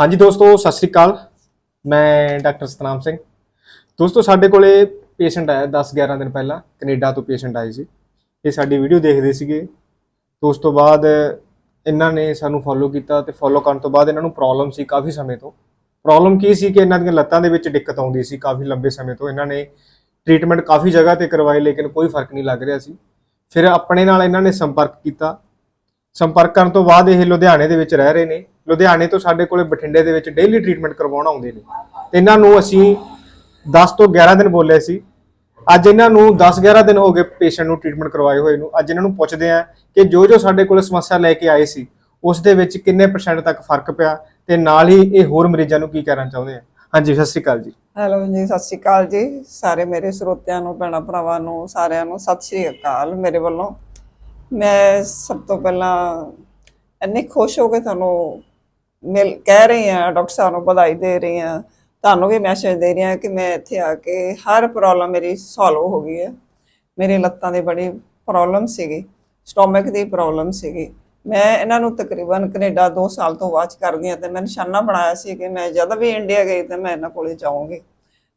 ਹਾਂਜੀ ਦੋਸਤੋ, ਸਤਿ ਸ੍ਰੀ ਅਕਾਲ। ਮੈਂ ਡਾਕਟਰ ਸਤਨਾਮ ਸਿੰਘ। ਦੋਸਤੋ, ਸਾਡੇ ਕੋਲੇ ਪੇਸ਼ੈਂਟ ਆਇਆ 10 11 ਦਿਨ ਪਹਿਲਾਂ, ਕੈਨੇਡਾ ਤੋਂ ਪੇਸ਼ੈਂਟ ਆਏ ਸੀ। ਇਹ ਸਾਡੀ ਵੀਡੀਓ ਦੇਖਦੇ ਸੀਗੇ। ਤੇ ਉਸ ਤੋਂ ਬਾਅਦ ਇਹਨਾਂ ਨੇ ਸਾਨੂੰ ਫੋਲੋ ਕੀਤਾ ਤੇ ਫੋਲੋ ਕਰਨ ਤੋਂ ਬਾਅਦ ਇਹਨਾਂ ਨੂੰ ਪ੍ਰੋਬਲਮ ਸੀ ਕਾਫੀ ਸਮੇਂ ਤੋਂ। ਪ੍ਰੋਬਲਮ ਕੀ ਸੀ ਕਿ ਇਹਨਾਂ ਦੀਆਂ ਲੱਤਾਂ ਦੇ ਵਿੱਚ ਦਿੱਕਤ ਆਉਂਦੀ ਸੀ ਕਾਫੀ ਲੰਬੇ ਸਮੇਂ ਤੋਂ। ਇਹਨਾਂ ਨੇ ਟ੍ਰੀਟਮੈਂਟ ਕਾਫੀ ਜਗ੍ਹਾ ਤੇ ਕਰਵਾਈ, ਲੇਕਿਨ ਕੋਈ ਫ਼ਰਕ ਨਹੀਂ ਲੱਗ ਰਿਹਾ ਸੀ। ਫਿਰ ਆਪਣੇ ਨਾਲ ਇਹਨਾਂ ਨੇ ਸੰਪਰਕ ਕੀਤਾ। ਸੰਪਰਕ ਕਰਨ ਤੋਂ ਬਾਅਦ ਇਹ ਲੁਧਿਆਣੇ ਦੇ ਵਿੱਚ ਰਹਿ ਰਹੇ ਨੇ। ਲੁਧਿਆਣੇ ਤੋਂ ਸਾਡੇ ਕੋਲੇ ਬਠਿੰਡੇ ਦੇ ਵਿੱਚ ਡੇਲੀ ਟ੍ਰੀਟਮੈਂਟ ਕਰਵਾਉਣ ਆਉਂਦੇ ਨੇ। ਤੇ ਇਹਨਾਂ ਨੂੰ ਅਸੀਂ 10 ਤੋਂ 11 ਦਿਨ ਬੋਲੇ ਸੀ। ਅੱਜ ਇਹਨਾਂ ਨੂੰ 10-11 ਦਿਨ ਹੋ ਗਏ ਪੇਸ਼ੈਂਟ ਨੂੰ ਟ੍ਰੀਟਮੈਂਟ ਕਰਵਾਏ ਹੋਏ ਨੂੰ। ਅੱਜ ਇਹਨਾਂ ਨੂੰ ਪੁੱਛਦੇ ਆ ਕਿ ਜੋ ਜੋ ਸਾਡੇ ਕੋਲ ਸਮੱਸਿਆ ਲੈ ਕੇ ਆਏ ਸੀ, ਉਸ ਦੇ ਵਿੱਚ ਕਿੰਨੇ ਪਰਸੈਂਟ ਤੱਕ ਫ਼ਰਕ ਪਿਆ ਤੇ ਨਾਲ ਹੀ ਇਹ ਹੋਰ ਮਰੀਜ਼ਾਂ ਨੂੰ ਕੀ ਕਹਿਣਾ ਚਾਹੁੰਦੇ ਆ? ਹਾਂਜੀ, ਸਤਿ ਸ਼੍ਰੀ ਅਕਾਲ ਜੀ। ਹੈਲੋ ਜੀ, ਸਤਿ ਸ਼੍ਰੀ ਅਕਾਲ ਜੀ। ਸਾਰੇ ਮੇਰੇ ਸਰੋਤਿਆਂ ਨੂੰ, ਭੈਣਾਂ ਭਰਾਵਾਂ ਨੂੰ, ਸਾਰਿਆਂ ਨੂੰ ਸਤਿ ਸ਼੍ਰੀ ਅਕਾਲ ਮੇਰੇ ਵੱਲੋਂ। ਮੈਂ ਸਭ ਤੋਂ ਪਹਿਲਾਂ ਇੰਨੇ ਖੁਸ਼ ਹੋ ਕੇ ਤੁਹਾਨੂੰ ਮਿਲ ਕਹਿ ਰਹੀ ਹਾਂ, ਡਾਕਟਰ ਸਾਹਿਬ ਨੂੰ ਵਧਾਈ ਦੇ ਰਹੀ ਹਾਂ। ਤੁਹਾਨੂੰ ਵੀ ਮੈਸੇਜ ਦੇ ਰਹੀ ਹਾਂ ਕਿ ਮੈਂ ਇੱਥੇ ਆ ਕੇ ਹਰ ਪ੍ਰੋਬਲਮ ਮੇਰੀ ਸੋਲਵ ਹੋ ਗਈ ਹੈ। ਮੇਰੀ ਲੱਤਾਂ ਦੀ ਬੜੀ ਪ੍ਰੋਬਲਮ ਸੀਗੀ ਸਟੋਮਕ ਦੀ ਪ੍ਰੋਬਲਮ ਸੀਗੀ। ਮੈਂ ਇਹਨਾਂ ਨੂੰ ਤਕਰੀਬਨ ਕੈਨੇਡਾ 2 ਸਾਲ ਤੋਂ ਵਾਚ ਕਰਦੀ ਹਾਂ ਤੇ ਮੈਂ ਨਿਸ਼ਾਨਾ ਬਣਾਇਆ ਸੀ ਕਿ ਮੈਂ ਜਦ ਵੀ ਇੰਡੀਆ ਗਈ ਤਾਂ ਮੈਂ ਇਹਨਾਂ ਕੋਲੇ ਜਾਊਂਗੀ।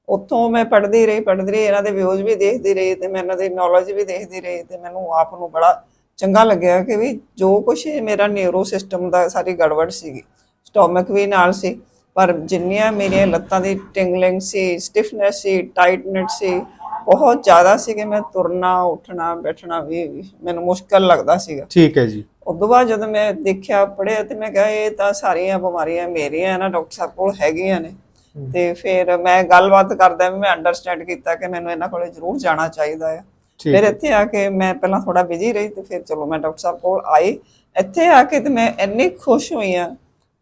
ਉੱਥੋਂ ਮੈਂ ਪੜ੍ਹਦੀ ਰਹੀ ਪੜ੍ਹਦੀ ਰਹੀ, ਇਹਨਾਂ ਦੇ ਵਿਊਜ਼ ਵੀ ਦੇਖਦੀ ਰਹੀ ਤੇ ਮੈਂ ਇਹਨਾਂ ਦੀ ਨੌਲੇਜ ਵੀ ਦੇਖਦੀ ਰਹੀ ਤੇ ਮੈਨੂੰ ਆਪ ਨੂੰ ਬੜਾ ਚੰਗਾ ਲੱਗਿਆ ਕਿ ਵੀ ਜੋ ਕੁਛ ਮੇਰਾ ਨਿਊਰੋ ਸਿਸਟਮ ਦਾ ਸਾਰੀ ਗੜਬੜ ਸੀਗੀ। ਸਟੋਮਕ ਵੀ ਨਾਲ ਸੀ ਪਰ ਜਿੰਨੀਆਂ ਮੇਰੀਆਂ ਲੱਤਾਂ ਦੀ ਟਿੰਗਲਿੰਗ ਸੀ ਸਟਿਫਨੈਸ ਸੀ ਟਾਈਟਨੈਸ ਸੀ ਬਹੁਤ ਜ਼ਿਆਦਾ ਸੀ ਕਿ ਮੈਂ ਤੁਰਨਾ ਉੱਠਣਾ ਬੈਠਣਾ ਵੀ ਮੈਨੂੰ ਮੁਸ਼ਕਲ ਲੱਗਦਾ ਸੀਗਾ। ਠੀਕ ਹੈ ਜੀ। ਉਦੋਂ ਬਾਅਦ ਜਦੋਂ ਮੈਂ ਦੇਖਿਆ ਪੜਿਆ ਤੇ ਮੈਂ ਕਿਹਾ ਇਹ ਤਾਂ ਸਾਰੀਆਂ ਬਿਮਾਰੀਆਂ ਮੇਰੀਆਂ ਨਾ ਡਾਕਟਰ ਸਾਹਿਬ ਕੋਲ ਹੈਗੀਆਂ ਨੇ। ਤੇ ਫਿਰ ਮੈਂ ਗੱਲਬਾਤ ਕਰਦਾ ਵੀ ਮੈਂ ਅੰਡਰਸਟੈਂਡ ਕੀਤਾ ਕਿ ਮੈਨੂੰ ਇਹਨਾਂ ਕੋਲੇ ਜ਼ਰੂਰ ਜਾਣਾ ਚਾਹੀਦਾ ਹੈ ਫਿਰ ਇੱਥੇ ਆ ਕੇ ਮੈਂ ਪਹਿਲਾਂ ਥੋੜਾ ਬਿਜ਼ੀ ਰਹੀ ਤੇ ਫਿਰ ਚਲੋ ਮੈਂ ਡਾਕਟਰ ਸਾਹਿਬ ਕੋਲ ਆਈ। ਇੱਥੇ ਆ ਕੇ ਤੇ ਮੈਂ ਇੰਨੀ ਖੁਸ਼ ਹੋਈ ਆ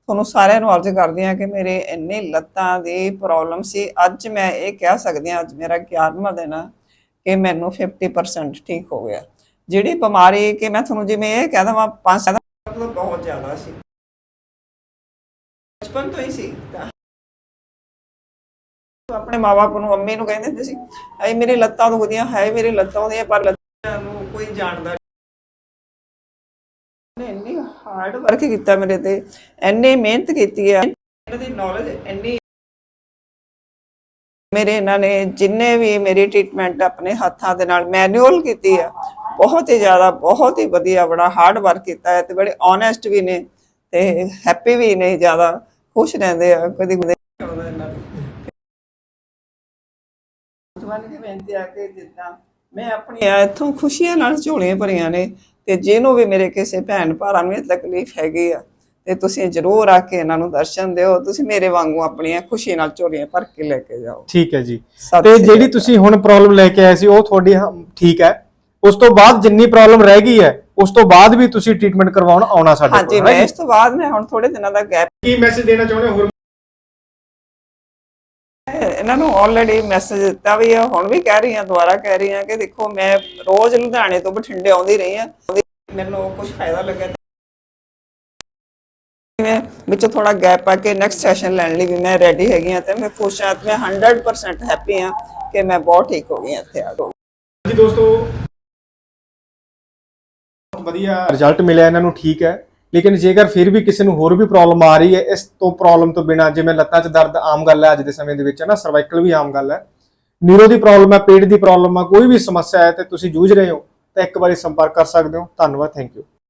ਤੁਹਾਨੂੰ ਸਾਰਿਆਂ ਨੂੰ ਅਰਜ਼ ਕਰਦੀ ਆ ਕਿ ਮੇਰੇ ਇੰਨੀ ਲੱਤਾਂ ਦੀ ਪ੍ਰੋਬਲਮ ਸੀ। ਅੱਜ ਮੈਂ ਇਹ ਕਹਿ ਸਕਦੀ ਆ ਅੱਜ ਮੇਰਾ 11ਵਾਂ ਦਿਨ ਆ ਕਿ ਮੈਨੂੰ 50% ਠੀਕ ਹੋ ਗਿਆ। ਜਿਹੜੀ ਬਿਮਾਰੀ ਕਿ ਮੈਂ ਤੁਹਾਨੂੰ ਜਿਵੇਂ ਇਹ ਕਹਿ ਦਵਾਂ, ਪੰਜ ਸਾਲ ਦਾ ਬਹੁਤ ਜ਼ਿਆਦਾ ਸੀ। ਬਚਪਨ ਤੋਂ ਹੀ ਸੀ। ਆਪਣੇ ਮਾਪੇ ਨੂੰ ਮੰਮੀ ਨੂੰ ਕਹਿੰਦੇ ਹੁੰਦੇ ਸੀ ਐ ਮੇਰੀ ਲੱਤਾਂ ਦੁਖਦੀਆਂ ਹੈ ਮੇਰੀ ਲੱਤਾਂ ਦੁਖਦੀਆਂ ਪਰ ਲੱਤਾਂ ਨੂੰ ਕੋਈ ਜਾਣਦਾ ਨੇ। ਹਾਰਡ ਵਰਕ ਕੀਤਾ ਮੇਰੇ ਤੇ ਇੰਨੀ ਮਿਹਨਤ ਕੀਤੀ ਹੈ। ਇਹਨਾਂ ਦੀ ਨੌਲੇਜ ਇੰਨੀ ਮੇਰੇ ਇਹਨਾਂ ਨੇ ਜਿੰਨੇ ਵੀ ਮੇਰੀ ਟ੍ਰੀਟਮੈਂਟ ਆਪਣੇ ਹੱਥਾਂ ਦੇ ਨਾਲ ਮੈਨੂਅਲ ਕੀਤੀ ਆ ਬਹੁਤ ਹੀ ਜ਼ਿਆਦਾ ਬਹੁਤ ਹੀ ਵਧੀਆ ਬੜਾ ਹਾਰਡ ਵਰਕ ਕੀਤਾ ਹੈ ਤੇ ਬੜੇ ਓਨੈਸਟ ਵੀ ਨੇ ਤੇ ਹੈਪੀ ਵੀ ਨੇ ਜ਼ਿਆਦਾ ਖੁਸ਼ ਰਹਿੰਦੇ ਆ ਕਦੀ ਕਦੇ। ਆਉਂਦਾ ਇਹਨਾਂ ਨੂੰ ਤੁਹਾਨੂੰ ਦੀ ਬੇਨਤੀ ਆ ਕਿ ਜਿੱਦਾਂ ਮੈਂ ਆਪਣੀਆਂ ਇੱਥੋਂ ਖੁਸ਼ੀਆਂ ਨਾਲ ਝੋਲੀਆਂ ਭਰੀਆਂ ਨੇ ਤੇ ਜਿਹਨੂੰ ਵੀ ਮੇਰੇ ਕਿਸੇ ਭੈਣ ਭਰਾ ਨੂੰ ਇਹ ਤਕਲੀਫ ਹੈਗੀ ਆ ਤੇ ਤੁਸੀਂ ਜ਼ਰੂਰ ਆ ਕੇ ਇਹਨਾਂ ਨੂੰ ਦਰਸ਼ਨ ਦਿਓ ਤੁਸੀਂ ਮੇਰੇ ਵਾਂਗੂ ਆਪਣੀਆਂ ਖੁਸ਼ੀ ਨਾਲ ਝੋਲੀਆਂ ਭਰ ਕੇ ਲੈ ਕੇ ਜਾਓ ਠੀਕ ਹੈ ਜੀ ਤੇ ਜਿਹੜੀ। ਤੁਸੀਂ ਹੁਣ ਪ੍ਰੋਬਲਮ ਲੈ ਕੇ ਆਏ ਸੀ ਉਹ ਤੁਹਾਡੀ ਠੀਕ ਹੈ ਉਸ ਤੋਂ ਬਾਅਦ ਜਿੰਨੀ ਪ੍ਰੋਬਲਮ ਰਹਿ ਗਈ ਹੈ ਉਸ ਤੋਂ ਬਾਅਦ ਵੀ ਤੁਸੀਂ ਟ੍ਰੀਟਮੈਂਟ ਕਰਵਾਉਣ ਆਉਣਾ ਸਾਡੇ ਹਾਂਜੀ ਕੋਲ ਹੈ ਮੈਂ? ਇਸ ਤੋਂ ਬਾਅਦ ਮੈਂ ਹੁਣ ਥੋੜੇ ਦਿਨਾਂ ਦਾ ਗੈਪ ਕੀ ਮੈਸੇਜ ਦੇਣਾ ਚਾਹੁੰਦੇ ਹੋ ਇਹਨਾਂ ਨੂੰ ਆਲਰੇਡੀ ਮੈਸੇਜ ਦਿੱਤਾ ਵੀ ਆ ਹੁਣ ਵੀ ਕਹਿ ਰਹੀ ਹਾਂ ਦੁਬਾਰਾ ਕਹਿ ਰਹੀ ਹਾਂ ਕਿ ਦੇਖੋ ਮੈਂ ਰੋਜ਼ ਲੁਧਿਆਣੇ ਤੋਂ ਬਠਿੰਡੇ ਆਉਂਦੀ ਰਹੀ ਹਾਂ। ਮੈਨੂੰ ਕੁਝ ਫਾਇਦਾ ਲੱਗਿਆ। ਮੈਂ ਵਿੱਚ ਥੋੜਾ ਗੈਪ ਆ ਕੇ ਨੈਕਸਟ ਸੈਸ਼ਨ ਲੈਣ ਲਈ ਵੀ ਮੈਂ ਰੈਡੀ ਹੈਗੀ ਹਾਂ ਤੇ ਮੈਂ ਖੁਸ਼ ਹਾਂ ਮੈਂ 100% ਹੈਪੀ ਹਾਂ ਕਿ ਮੈਂ ਬਹੁਤ ਠੀਕ ਹੋ ਗਈ ਇੱਥੇ ਆ ਜੀ ਦੋਸਤੋ, ਬਹੁਤ ਵਧੀਆ ਰਿਜ਼ਲਟ ਮਿਲਿਆ, ਇਹਨਾਂ ਨੂੰ ਠੀਕ ਹੈ। ਲੇਕਿਨ ਜੇਕਰ ਫਿਰ ਵੀ ਕਿਸੇ ਨੂੰ ਹੋਰ ਵੀ ਪ੍ਰੋਬਲਮ ਆ ਰਹੀ ਹੈ, ਇਸ ਤੋਂ ਪ੍ਰੋਬਲਮ ਤੋਂ ਬਿਨਾ ਜਿਵੇਂ ਲੱਤਾਂ 'ਚ ਦਰਦ ਆਮ ਗੱਲ ਹੈ ਅੱਜ ਦੇ ਸਮੇਂ ਦੇ ਵਿੱਚ, ਹੈ ਨਾ ਸਰਵਾਈਕਲ ਵੀ ਆਮ ਗੱਲ ਹੈ। ਨੀਰੋ ਦੀ ਪ੍ਰੋਬਲਮ ਹੈ, ਪੇਟ ਦੀ ਪ੍ਰੋਬਲਮ ਹੈ, ਕੋਈ ਵੀ ਸਮੱਸਿਆ ਹੈ ਤੇ ਤੁਸੀਂ ਜੂਝ ਰਹੇ ਹੋ, ਤਾਂ ਇੱਕ ਵਾਰੀ ਸੰਪਰਕ ਕਰ ਸਕਦੇ ਹੋ। ਧੰਨਵਾਦ ਥੈਂਕ ਯੂ